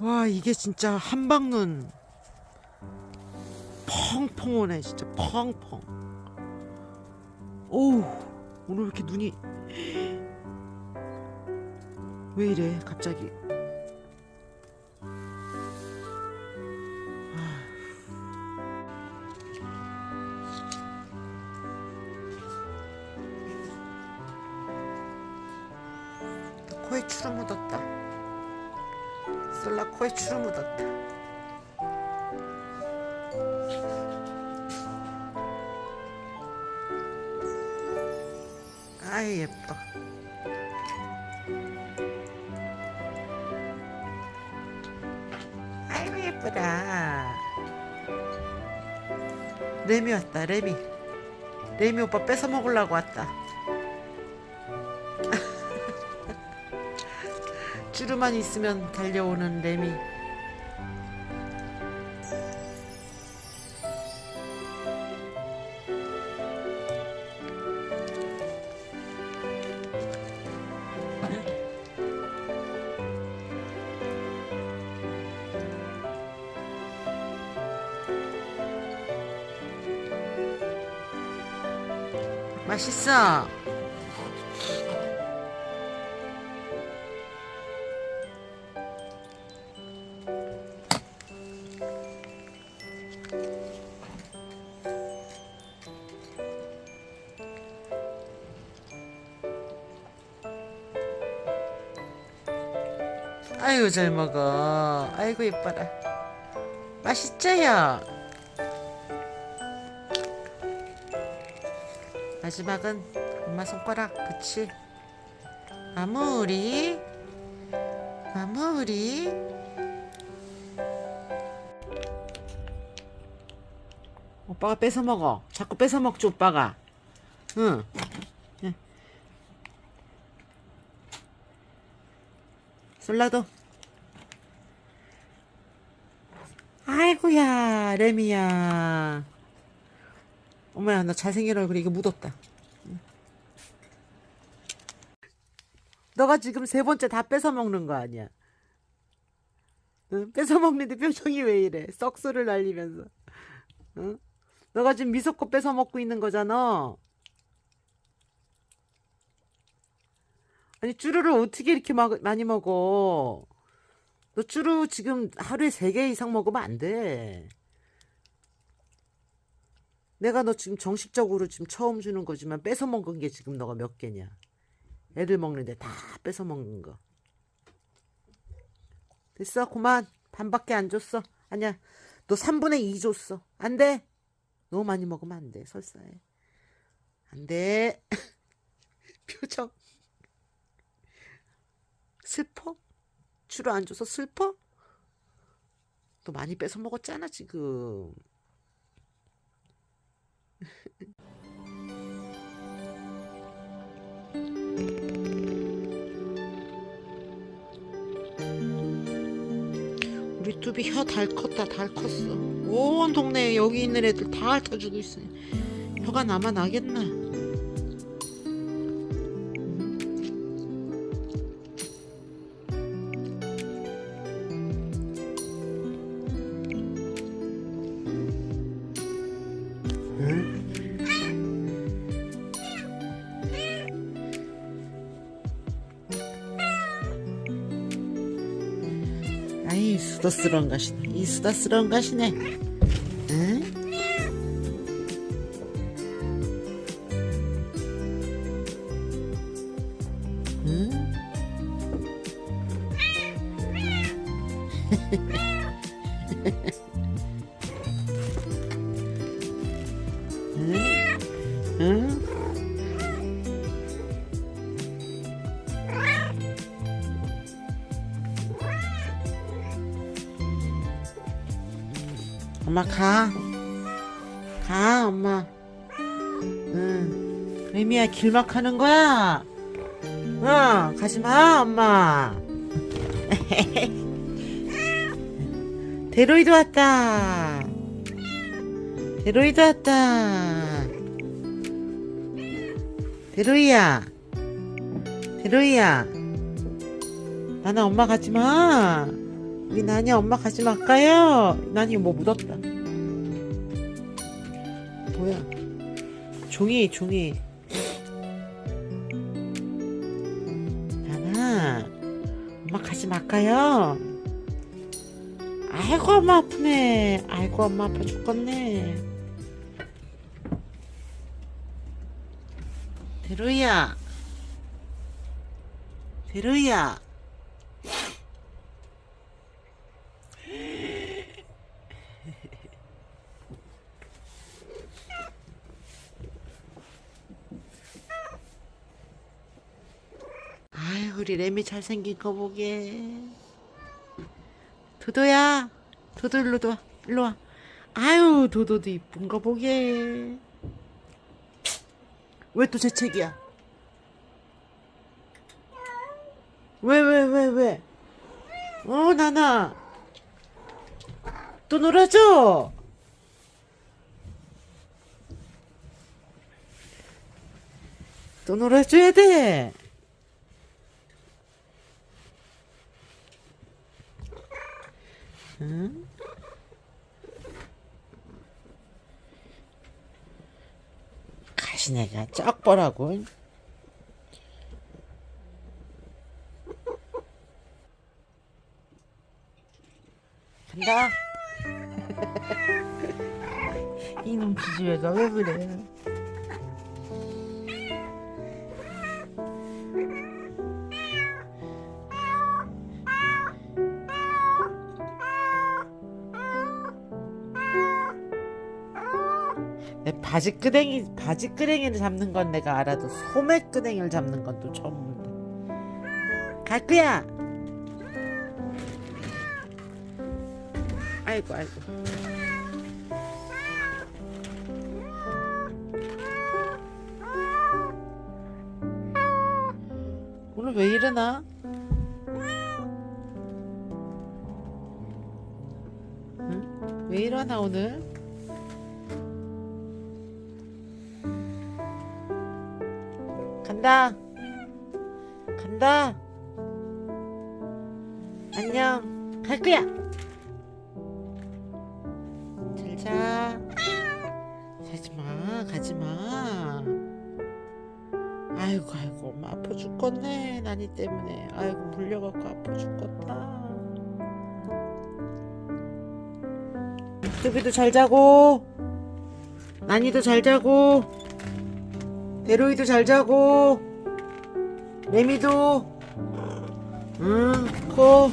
와 이게 진짜 한방눈. 펑펑 오네 진짜 펑펑. 오우 오늘 왜 이렇게 눈이 왜 이래 갑자기 코에 추루 묻었다. 솔라 코에 추루 묻었다. 아이 예뻐. 아이고 예쁘다. 레미 왔다 레미. 레미 오빠 뺏어 먹으려고 왔다 주르만 있으면 달려오는 레미 맛있어 아이고 잘 먹어. 아이고 예뻐라. 맛있죠요? 마지막은 엄마 손가락 그치? 마무리. 마무리. 오빠가 뺏어 먹어. 자꾸 뺏어 먹지 오빠가. 응. 응. 솔라도 아이고야 레미야 어머야 너 잘생긴 얼굴에 이거 묻었다 응. 너가 지금 세 번째 다 뺏어 먹는 거 아니야 응? 뺏어 먹는데 표정이 왜 이래 썩소를 날리면서 응? 너가 지금 미소코 뺏어 먹고 있는 거잖아 아니 쭈루를 어떻게 이렇게 막, 많이 먹어 너 쭈루 지금 하루에 세 개 이상 먹으면 안 돼 내가 너 지금 정식적으로 지금 처음 주는 거지만 뺏어 먹은 게 지금 너가 몇 개냐? 애들 먹는데 다 뺏어 먹는 거. 됐어, 그만. 반밖에 안 줬어. 아니야. 너 3분의 2 줬어. 안 돼. 너무 많이 먹으면 안 돼. 설사해. 안 돼. 표정. 슬퍼? 주로 안 줘서 슬퍼? 너 많이 뺏어 먹었잖아, 지금. 우리 뚜비 혀 달 컸다 달 컸어 온 동네에 여기 있는 애들 다 핥아주고 있어 혀가 나만 나겠나 아이 수다스러운 가시네 이 수다스러운 가시네 응? 응? 응? 엄마 가. 가, 엄마. 응. 레미야, 길막 하는 거야? 응, 가지 마, 엄마. 데로이드 왔다. 데로이드 왔다. 대로이야. 대로이야. 나나 엄마 가지 마. 우리 나니 엄마 가지 말까요? 나니 뭐 묻었다. 뭐야? 종이 종이. 나나 엄마 가지 말까요? 아이고 엄마 아프네. 아이고 엄마 아파 죽겠네. 대로이야. 대로이야. 아유, 우리 레미 잘생긴 거 보게. 도도야. 도도 일로 와. 일로 와. 아유, 도도도 이쁜 거 보게. 왜 또 재채기야? 왜, 왜, 왜, 왜? 어, 나나. 또 놀아줘. 또 놀아줘야 돼. 응? 가시네가 쩍벌하고. 간다. 이놈 기집애가 왜 그래? 내 바지 끄댕이 바지 끄댕이를 잡는 건 내가 알아도 소매 끄댕이를 잡는 건 또 처음 본다. 갈 거야. 아이고 아이고. 오늘 왜 이러나? 응? 왜 이러나 오늘? 간다. 간다. 안녕. 갈 거야. 잘 자. 자지 마. 가지 마. 아이고 아이고 엄마 아파 죽겠네. 나니 때문에. 아이고 물려갖고 아파 죽겠다. 뚜비도 잘 자고. 나니도 잘 자고. 대로이도 잘 자고. 레미도. 응, 코.